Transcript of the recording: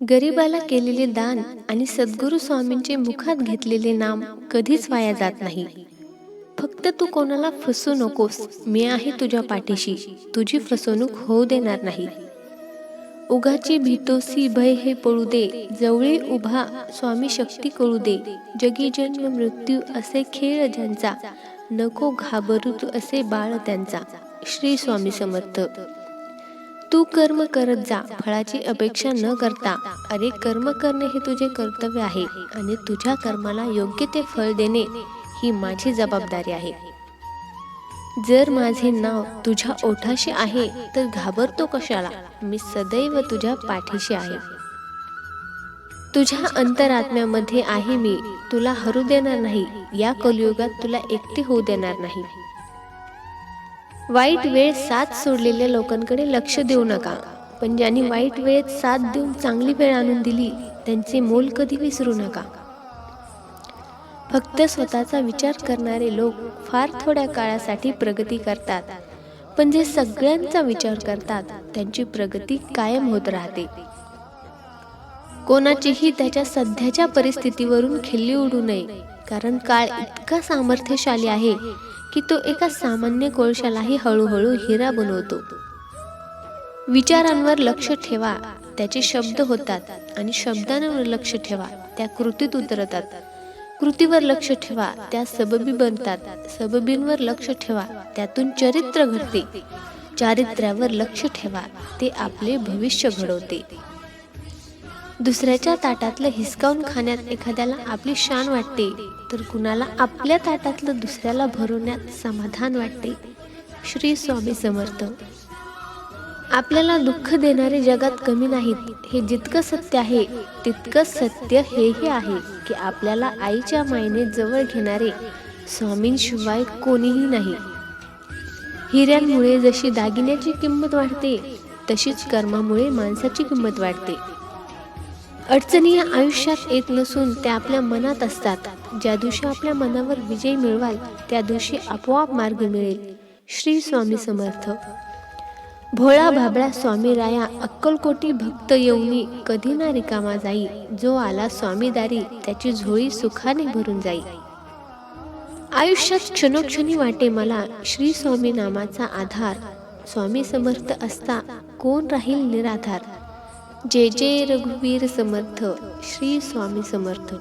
गरीबाला केलेले दान आणि सद्गुरू स्वामींचे मुखात घेतलेले नाम कधीच वाया जात नाही. फक्त तू कोणाला फसू नकोस मी आहे तुझ्या पाठीशी तुझी फसवणूक होऊ देणार नाही. उगाची भीतोसी भय हे पळू दे जवळी उभा स्वामी शक्ती कळू दे. जगी जन्म मृत्यू असे खेळ ज्यांचा नको घाबरू तू असे बाळ त्यांचा श्री स्वामी समर्थ. तू कर्म करत जा फळाची अपेक्षा न करता. अरे कर्म करणे हे तुझे कर्तव्य आहे आणि तुझ्या कर्माला योग्य ते फळ देणे ही माझी जबाबदारी आहे. जर माझे नाव तुझ्या ओठाशी आहे तर घाबरतो कशाला? मी सदैव तुझ्या पाठीशी आहे. तुझ्या अंतरात्म्यामध्ये आहे मी. तुला हरू देणार नाही. या कलियुगात तुला एकटी होऊ देणार नाही. वाईट वेळ साथ सोडलेल्या लोकांकडे लक्ष देऊ नका. पण ज्यांनी वाईट वेळेत साथ देऊन चांगली वेळ आणून दिली त्यांचे मोल कधी विसरू नका. फक्त स्वतःचा विचार करणारे लोक फार थोड्या काळासाठी प्रगती करतात. पण जे सगळ्यांचा विचार करतात त्यांची प्रगती कायम होत राहते. कोणाचीही त्याच्या सध्याच्या परिस्थितीवरून खिल्ली उडू नये कारण काळ इतका सामर्थ्यशाली आहे की तो एका सामान्य कोळशालाही हळूहळू हिरा बनवतो. विचारांवर लक्ष ठेवा त्याचे शब्द होतात आणि शब्दांवर लक्ष ठेवा त्या कृतीत उतरतात. कृतीवर लक्ष ठेवा त्या सबबी बनतात. सबबींवर लक्ष ठेवा त्यातून चरित्र घडते. चारित्र्यावर लक्ष ठेवा ते आपले भविष्य घडवते. दुसऱ्याच्या ताटातलं हिसकावून खाण्यात एखाद्याला आपली शान वाटते तर कुणाला आपल्या ताटातलं दुसऱ्याला भरवण्यात समाधान वाटते. श्री स्वामी समर्थ. आपल्याला दुःख देणारे जगात कमी नाहीत. हे जितकं सत्य आहे तितकंच सत्य हेही आहे की आपल्याला आईच्या मायने जवळ घेणारे स्वामींशिवाय कोणीही नाही. हिऱ्यांमुळे जशी दागिन्याची किंमत वाढते तशीच कर्मामुळे माणसाची किंमत वाढते. अडचणी या आयुष्यात येत नसून त्या आपल्या मनात असतात. ज्या दिवशी आपल्या मनावर विजय मिळवाल त्या दिवशी आपोआप मार्ग मिळेल. श्री स्वामी समर्थ. भोळा भाबळा स्वामी राया अक्कलकोटी भक्त येऊनी कधी ना रिकामा जाई. जो आला स्वामीदारी त्याची झोळी सुखाने भरून जाई. आयुष्यात क्षणोक्षणी वाटे मला श्री स्वामी नामाचा आधार. स्वामी समर्थ असता कोण राहील निराधार? जे जे रघुवीर समर्थ श्री स्वामी समर्थ.